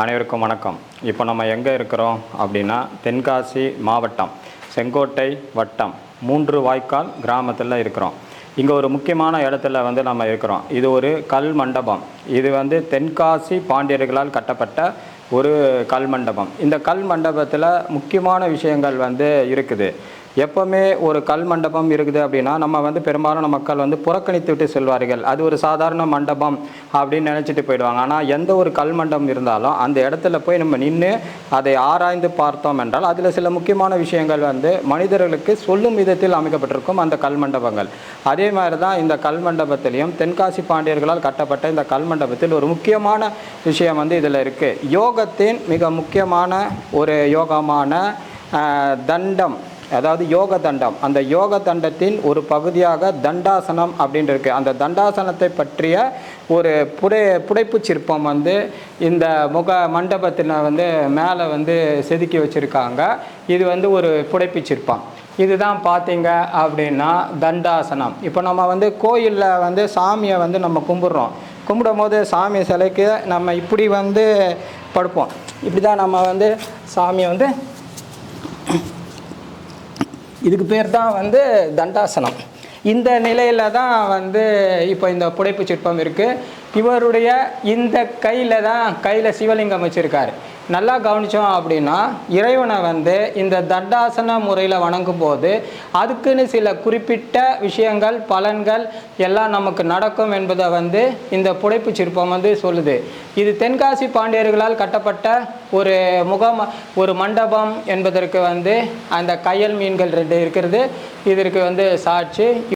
அனைவருக்கும் வணக்கம். இப்போ நம்ம எங்கே இருக்கிறோம் அப்படின்னா தென்காசி மாவட்டம் செங்கோட்டை வட்டம் மூன்று வாய்க்கால் கிராமத்தில் இருக்கிறோம். இங்கே ஒரு முக்கியமான இடத்துல வந்து நம்ம இருக்கிறோம். இது ஒரு கல் மண்டபம். இது வந்து தென்காசி பாண்டியர்களால் கட்டப்பட்ட ஒரு கல் மண்டபம். இந்த கல் மண்டபத்தில் முக்கியமான விஷயங்கள் வந்து இருக்குது. எப்போவுமே ஒரு கல் மண்டபம் இருக்குது அப்படின்னா நம்ம வந்து பெரும்பாலான மக்கள் வந்து புறக்கணித்து விட்டு செல்வார்கள். அது ஒரு சாதாரண மண்டபம் அப்படின்னு நினச்சிட்டு போயிடுவாங்க. ஆனால் எந்த ஒரு கல் மண்டபம் இருந்தாலும் அந்த இடத்துல போய் நம்ம நின்று அதை ஆராய்ந்து பார்த்தோம் என்றால் அதில் சில முக்கியமான விஷயங்கள் வந்து மனிதர்களுக்கு சொல்லும் விதத்தில் அமைக்கப்பட்டிருக்கும் அந்த கல் மண்டபங்கள். அதே மாதிரி தான் இந்த கல் மண்டபத்திலையும் தென்காசி பாண்டியர்களால் கட்டப்பட்ட இந்த கல் மண்டபத்தில் ஒரு முக்கியமான விஷயம் வந்து இதில் இருக்குது யோகத்தின் மிக முக்கியமான ஒரு யோகமான தண்டம் அதாவது யோக தண்டம். அந்த யோக தண்டத்தின் ஒரு பகுதியாக தண்டாசனம் அப்படின்னு இருக்குது அந்த தண்டாசனத்தை பற்றிய ஒரு புடை புடைப்பு சிற்பம் வந்து இந்த முக மண்டபத்தில் வந்து மேலே வந்து செதுக்கி வச்சுருக்காங்க. இது வந்து ஒரு புடைப்பு சிற்பம். இதுதான் பார்த்தீங்க அப்படின்னா தண்டாசனம். இப்போ நம்ம வந்து கோயிலில் வந்து சாமியை வந்து நம்ம கும்பிட்றோம். கும்பிடும் போது சாமி சிலைக்கு நம்ம இப்படி வந்து படுப்போம். இப்படி தான் நம்ம வந்து சாமியை வந்து இதுக்கு பேர் தான் வந்து தண்டாசனம். இந்த நிலையில தான் வந்து இப்போ இந்த புடைப்பு சிற்பம் இருக்குது இவருடைய இந்த கையில் தான் கையில் சிவலிங்கம் வச்சுருக்காரு. நல்லா கவனித்தோம் அப்படின்னா இறைவனை வந்து இந்த தண்டாசன முறையில் வணங்கும் போது அதுக்குன்னு சில குறிப்பிட்ட விஷயங்கள் பலன்கள் எல்லாம் நமக்கு நடக்கும் என்பதை வந்து இந்த புடைப்பு சிற்பம் வந்து சொல்லுது. இது தென்காசி பாண்டியர்களால் கட்டப்பட்ட ஒரு முகம் ஒரு மண்டபம் என்பதற்கு வந்து அந்த கையல் மீன்கள் ரெண்டு இருக்கிறது. இதற்கு வந்து சாட்சி.